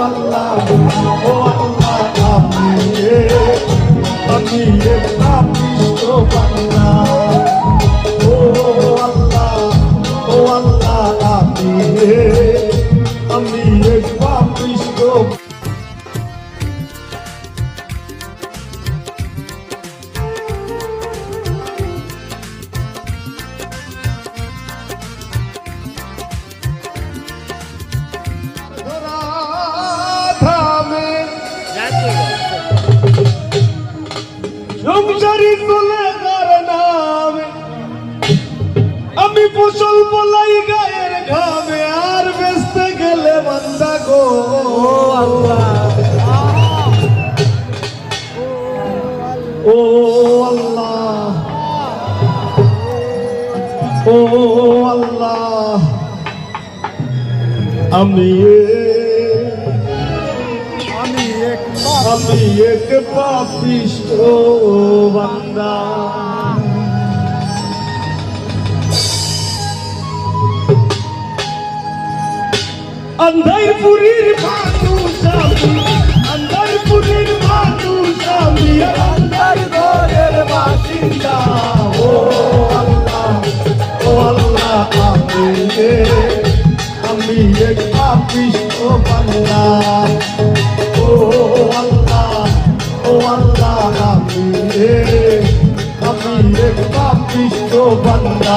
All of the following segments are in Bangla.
আল্লাহ ও আল্লাহ আমি আমি একটা পৃষ্ঠ বাংলা আল্লাহ ও আল্লাহ আমি আমি সংসারী চলে তার নামে। আমি ফসল বলাই গায়ের ঘামে আর বেচতে গেলে বান্দা গো। ও আল্লাহ। ও আল্লাহ। আমি পাপিষ্ট বান্দা। আন্ধারপুরীর মানুষ আমি আন্ধারপুরীর মানুষ আমি আন্ধার ঘরের বাসিন্দা। ও আল্লাহ ও আল্লাহ আমি আমি এক পাপিষ্ট বান্দা। বান্দা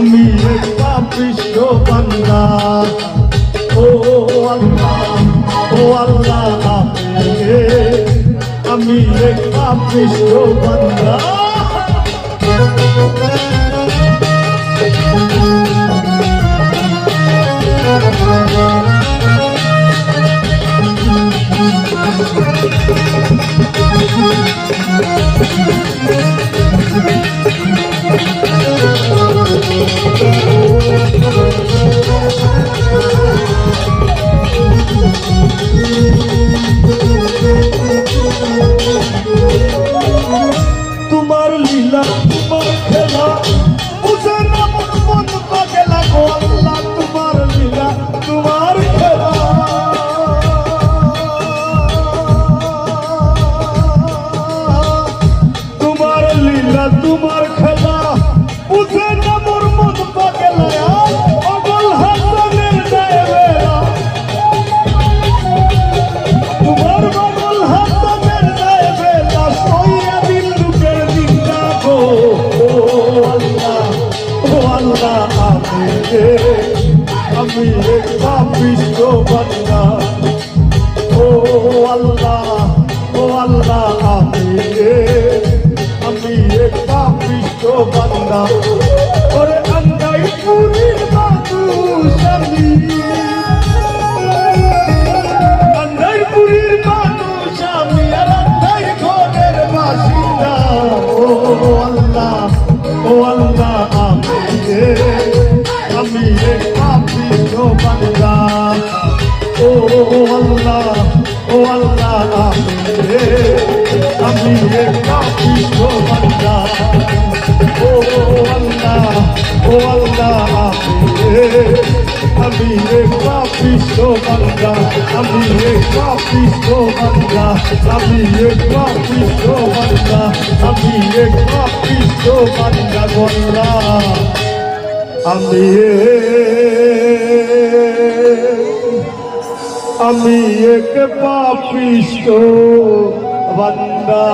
আমি আমি এক পাপিষ্ট বান্দা। ও আল্লাহ ও আল্লাহ আমি আমি এক পাপিষ্ট বান্দা। তোমার বান্দা ওরে আন্দাই পুরীর মানুষ আমি আন্দাই পুরীর মানুষ আমি আর আন্দাই ঘরের বাসিন্দা। ও আল্লাহ ও আল্লাহ, আমি আমি এক পাপিষ্ট বান্দা ও আল্লাহ ও আল্লাহ, আমি আমি এক পাপিষ্ট বান্দা আমি এক পাপিষ্ট বান্দা আমি এক পাপিষ্ট বান্দা আমি এক পাপিষ্ট বান্দা আমি এক পাপিষ্ট বান্দা গন্ডা। আমি আমি এক পাপিষ্ট বান্দা?